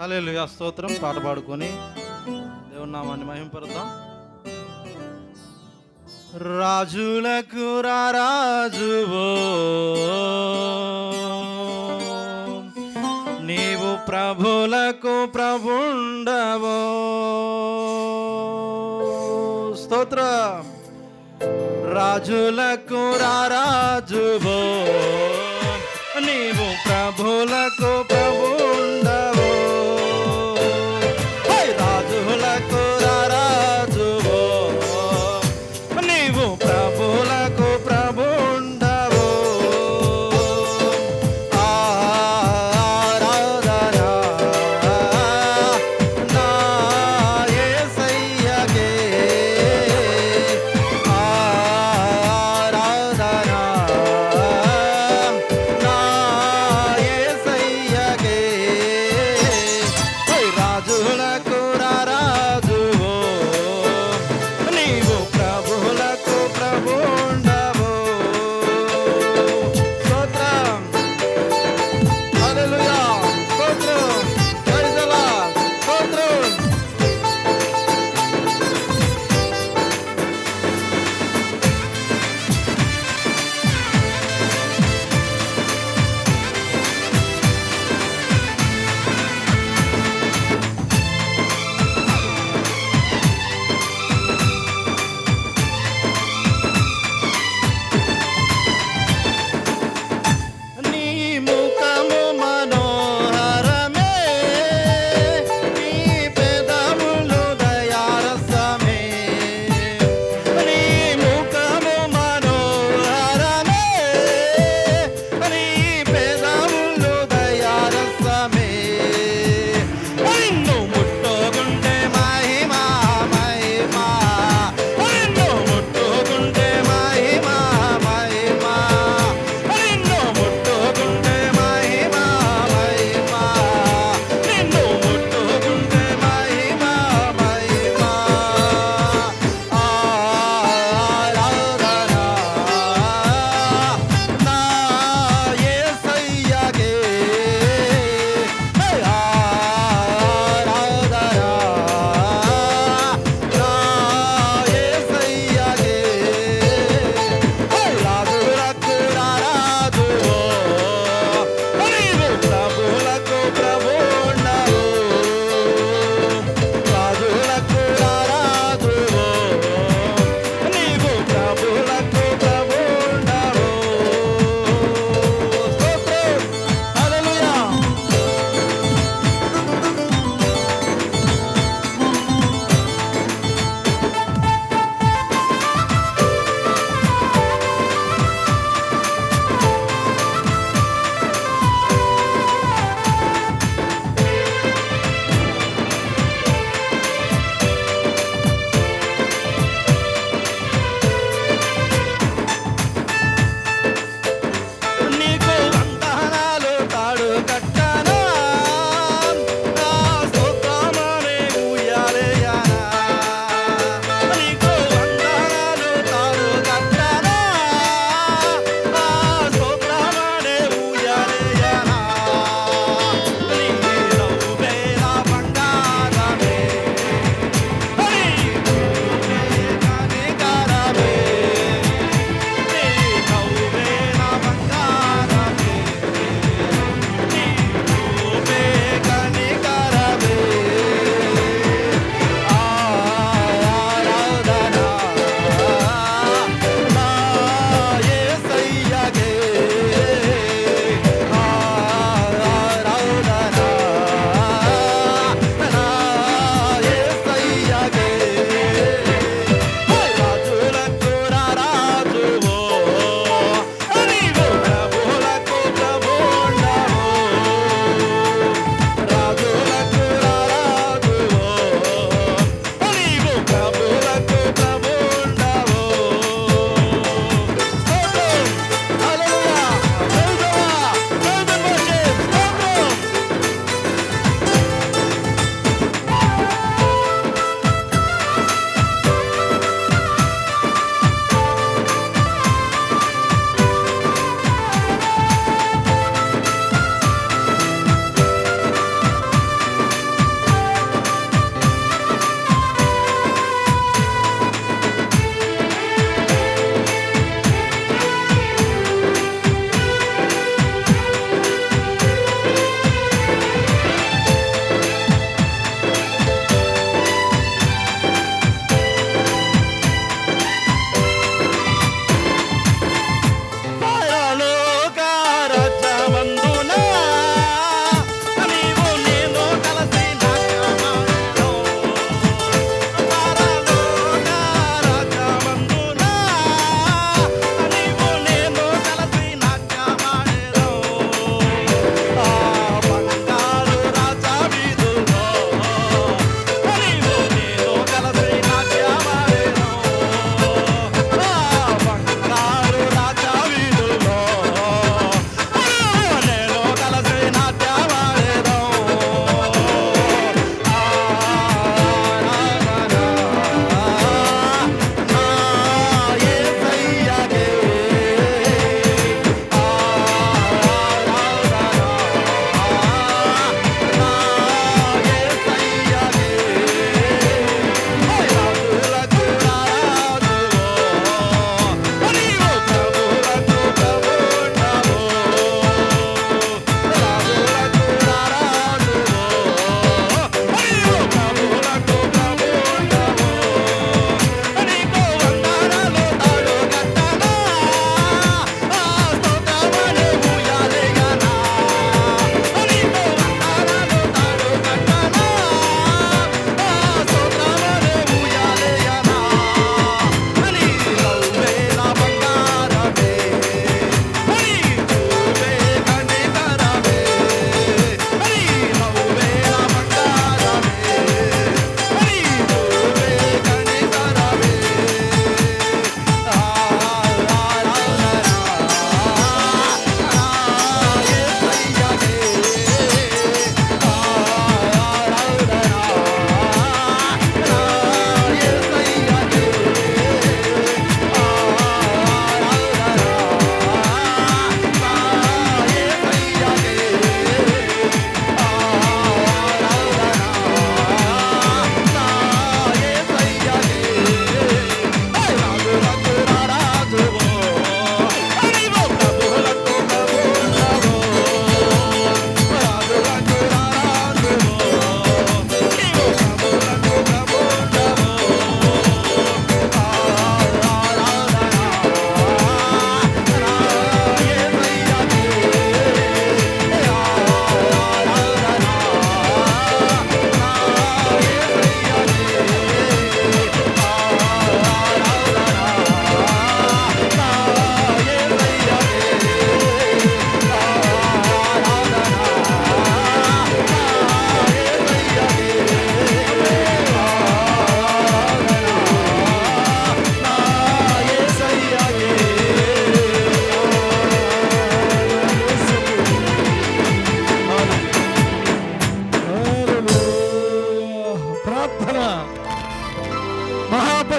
హల్లెలూయా స్తోత్రం పాట పాడుకొని దేవుని నామాన్ని మహింపరుద్దాం. రాజులకు రాజువో నీవు ప్రభులకు ప్రభుండవో. స్తోత్ర. రాజులకు రాజువో నీవు ప్రభులకు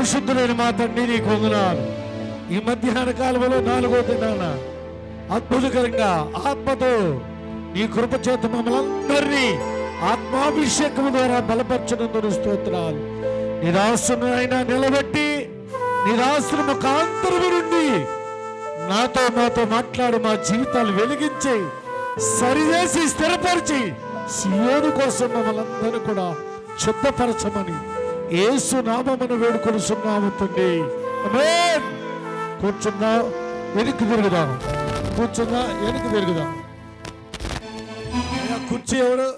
పరిశుద్ధులైన మా తండ్రి నీకు వందనాలు. ఈ మధ్యాహ్న కాలంలో నాలుగో దినాన అద్భుతకరంగా ఆత్మతో నీ కృప చేత మమ్మల్ని అందరినీ ఆత్మాభిషేకం ద్వారా బలపరచడం స్తోత్రాలు. నిరాశను అయినా నిలబెట్టి నిరాశ్రమ కాంతరము నుండి నాతో మాతో మాట్లాడు మా జీవితాలు వెలిగించి సరిచేసి స్థిరపరిచి సియోను కోసం మమ్మల్ని అందరూ కూడా శుద్ధపరచమని ఏసు నామమును వేడుకొని సున్నాము తండ్రి కూర్చున్నా వెనక్కి తిరుగుదాం. కూర్చున్నా వెనక్కి తిరుగుదాం. కుర్చీ ఎవరు?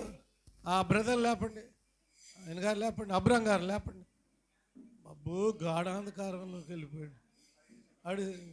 ఆ బ్రదర్ లేపండి. ఆయన గారు లేపండి అబ్రం గారు లేపండి. అబ్బో గాఢాంధకారంలోకి వెళ్ళిపోయాడు. అడు